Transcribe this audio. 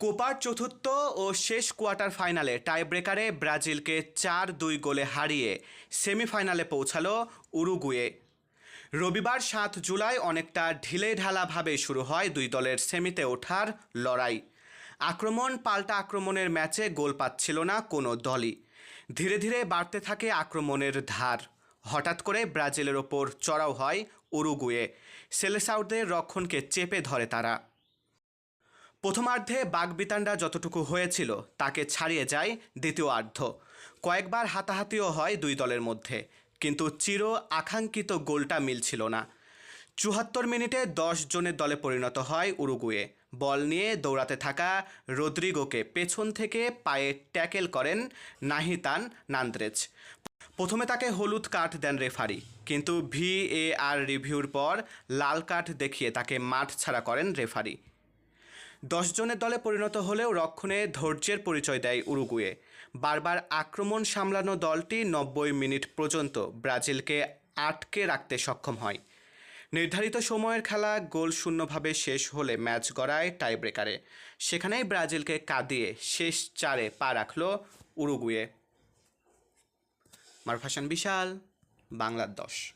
কোপার চতুর্থ ও শেষ কোয়ার্টার ফাইনালে টাই ব্রেকারে ব্রাজিলকে চার দুই গোলে হারিয়ে সেমিফাইনালে পৌঁছালো উরুগুয়ে। রবিবার সাত জুলাই অনেকটা ঢিলে ঢালাভাবে শুরু হয় দুই দলের সেমিতে ওঠার লড়াই। আক্রমণ পাল্টা আক্রমণের ম্যাচে গোল পাচ্ছিল না কোনো দলই। ধীরে ধীরে বাড়তে থাকে আক্রমণের ধার। হঠাৎ করে ব্রাজিলের ওপর চড়াও হয় উরুগুয়ে। সেলেসাউদের রক্ষণকে চেপে ধরে তারা। প্রথমার্ধে বাগবিতান্ডা যতটুকু হয়েছিল, তাকে ছাড়িয়ে যায় দ্বিতীয় অর্ধ কয়েকবার হাতাহাতিও হয় দুই দলের মধ্যে, কিন্তু চির আকাঙ্ক্ষিত গোলটা মিলছিল না। চুহাত্তর মিনিটে দশ জনের দলে পরিণত হয় উরুগুয়ে। বল নিয়ে দৌড়াতে থাকা রদ্রিগোকে পেছন থেকে পায়ে ট্যাকেল করেন নাহিতান নান্দ্রেজ। প্রথমে তাকে হলুদ কার্ড দেন রেফারি, কিন্তু ভিএআর রিভিউর পর লাল কার্ড দেখিয়ে তাকে মাঠ ছাড়া করেন রেফারি। জনের দলে পরিণত হলেও রক্ষণে ধৈর্যের পরিচয় দেয় উরুগুয়ে। বারবার আক্রমণ সামলানো দলটি নব্বই মিনিট পর্যন্ত ব্রাজিলকে আটকে রাখতে সক্ষম হয়। নির্ধারিত সময়ের খেলা গোল শূন্যভাবে শেষ হলে ম্যাচ গড়ায় টাইব্রেকারে। সেখানেই ব্রাজিলকে কাঁদিয়ে শেষ চারে পা রাখল উরুগুয়ে। মারফাসান বিশাল বাংলার দশ